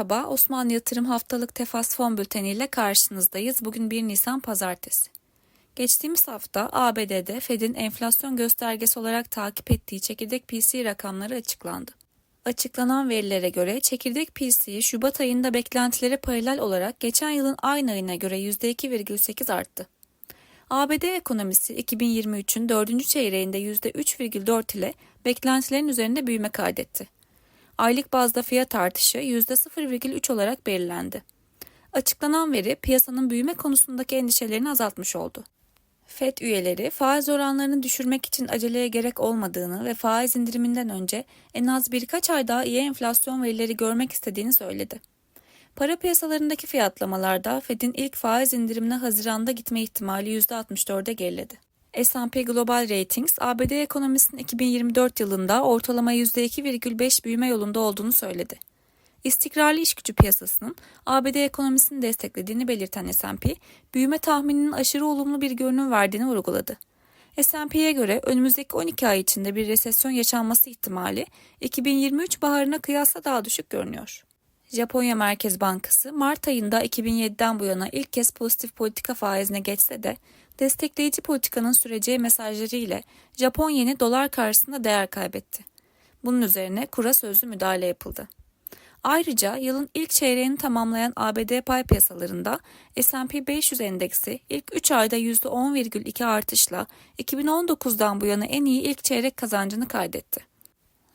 Merhaba, Osmanlı Yatırım Haftalık Tefas Fon Bülteni ile karşınızdayız. Bugün 1 Nisan Pazartesi. Geçtiğimiz hafta ABD'de Fed'in enflasyon göstergesi olarak takip ettiği çekirdek PCE rakamları açıklandı. Açıklanan verilere göre çekirdek PCE Şubat ayında beklentilere paralel olarak geçen yılın aynı ayına göre %2,8 arttı. ABD ekonomisi 2023'ün 4. çeyreğinde %3,4 ile beklentilerin üzerinde büyüme kaydetti. Aylık bazda fiyat artışı %0,3 olarak belirlendi. Açıklanan veri piyasanın büyüme konusundaki endişelerini azaltmış oldu. FED üyeleri faiz oranlarını düşürmek için aceleye gerek olmadığını ve faiz indiriminden önce en az birkaç ay daha iyi enflasyon verileri görmek istediğini söyledi. Para piyasalarındaki fiyatlamalarda Fed'in ilk faiz indirimine Haziran'da gitme ihtimali %64'e geriledi. S&P Global Ratings, ABD ekonomisinin 2024 yılında ortalama %2,5 büyüme yolunda olduğunu söyledi. İstikrarlı iş gücü piyasasının ABD ekonomisini desteklediğini belirten S&P, büyüme tahmininin aşırı olumlu bir görünüm verdiğini vurguladı. S&P'ye göre önümüzdeki 12 ay içinde bir resesyon yaşanması ihtimali 2023 baharına kıyasla daha düşük görünüyor. Japonya Merkez Bankası Mart ayında 2007'den bu yana ilk kez pozitif politika faizine geçse de destekleyici politikanın süreceği mesajları ile Japon yeni dolar karşısında değer kaybetti. Bunun üzerine kura sözlü müdahale yapıldı. Ayrıca yılın ilk çeyreğini tamamlayan ABD pay piyasalarında S&P 500 endeksi ilk 3 ayda %10,2 artışla 2019'dan bu yana en iyi ilk çeyrek kazancını kaydetti.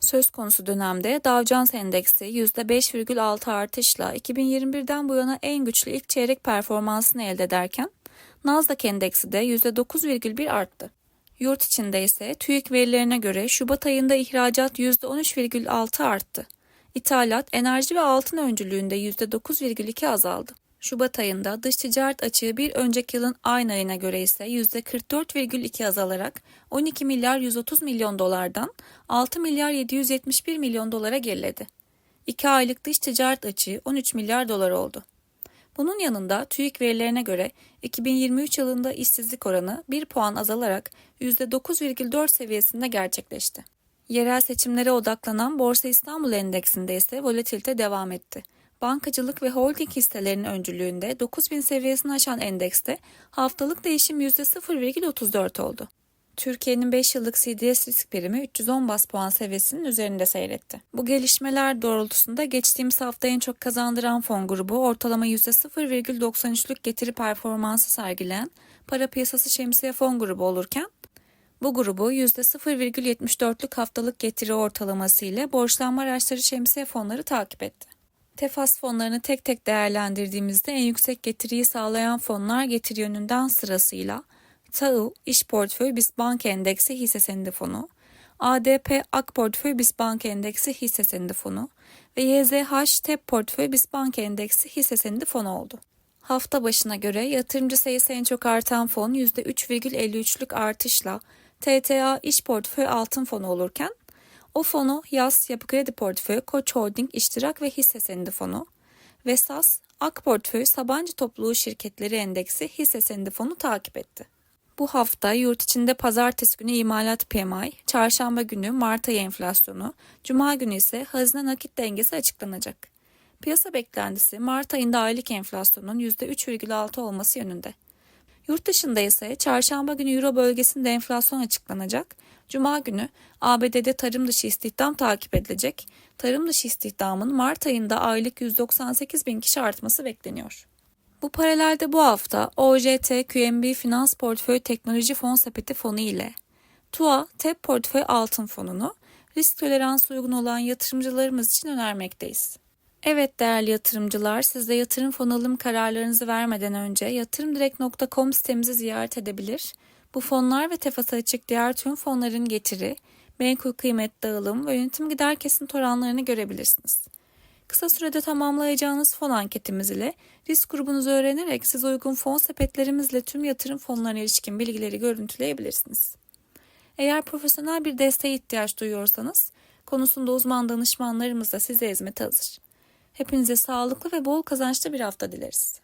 Söz konusu dönemde Dow Jones Endeksi %5,6 artışla 2021'den bu yana en güçlü ilk çeyrek performansını elde ederken Nasdaq Endeksi de %9,1 arttı. Yurt içinde ise TÜİK verilerine göre Şubat ayında ihracat %13,6 arttı. İthalat, enerji ve altın öncülüğünde %9,2 azaldı. Şubat ayında dış ticaret açığı bir önceki yılın aynı ayına göre ise %44,2 azalarak 12 milyar 130 milyon dolardan 6 milyar 771 milyon dolara geriledi. 2 aylık dış ticaret açığı 13 milyar dolar oldu. Bunun yanında TÜİK verilerine göre 2023 yılında işsizlik oranı 1 puan azalarak %9,4 seviyesinde gerçekleşti. Yerel seçimlere odaklanan Borsa İstanbul Endeksinde ise volatilite devam etti. Bankacılık ve holding hisselerinin öncülüğünde 9000 seviyesini aşan endekste haftalık değişim %0,34 oldu. Türkiye'nin 5 yıllık CDS risk primi 310 bas puan seviyesinin üzerinde seyretti. Bu gelişmeler doğrultusunda geçtiğimiz hafta en çok kazandıran fon grubu ortalama %0,93'lük getiri performansı sergileyen para piyasası şemsiye fon grubu olurken bu grubu %0,74'lük haftalık getiri ortalaması ile borçlanma araçları şemsiye fonları takip etti. Tefas fonlarını tek tek değerlendirdiğimizde en yüksek getiriyi sağlayan fonlar getiri yönünden sırasıyla TAU İş Portföy BIST Bank Endeksi hisse senedi fonu, ADP Ak Portföy BIST Bank Endeksi hisse senedi fonu ve YZH TEP Portföy BIST Bank Endeksi hisse senedi fonu oldu. Hafta başına göre yatırımcı sayısı en çok artan fon %3,53'lük artışla TTA İş Portföy Altın Fonu olurken o fonu Yas Yapı Kredi Portföy Koç Holding İştirak ve Hisse Senedi Fonu ve SAS Ak Portföy Sabancı Topluluğu Şirketleri Endeksi Hisse Senedi Fonu takip etti. Bu hafta yurt içinde pazartesi günü imalat PMI, çarşamba günü Mart ayı enflasyonu, cuma günü ise hazine nakit dengesi açıklanacak. Piyasa beklentisi Mart ayında aylık enflasyonun %3,6 olması yönünde. Yurt dışında ise çarşamba günü Euro bölgesinde enflasyon açıklanacak. Cuma günü ABD'de tarım dışı istihdam takip edilecek. Tarım dışı istihdamın Mart ayında aylık 198 bin kişi artması bekleniyor. Bu paralelde bu hafta OJT QNB Finans Portföy Teknoloji Fon Sepeti fonu ile TUA TEP Portföy Altın Fonu'nu risk toleransı uygun olan yatırımcılarımız için önermekteyiz. Evet değerli yatırımcılar, siz de yatırım fon alım kararlarınızı vermeden önce yatırımdirekt.com sitemizi ziyaret edebilir. Bu fonlar ve tefası açık diğer tüm fonların getiri, menkul kıymet dağılım ve yönetim gider kesinti oranlarını görebilirsiniz. Kısa sürede tamamlayacağınız fon anketimiz ile risk grubunuzu öğrenerek siz uygun fon sepetlerimizle tüm yatırım fonlarına ilişkin bilgileri görüntüleyebilirsiniz. Eğer profesyonel bir desteğe ihtiyaç duyuyorsanız konusunda uzman danışmanlarımız da size hizmete hazır. Hepinize sağlıklı ve bol kazançlı bir hafta dileriz.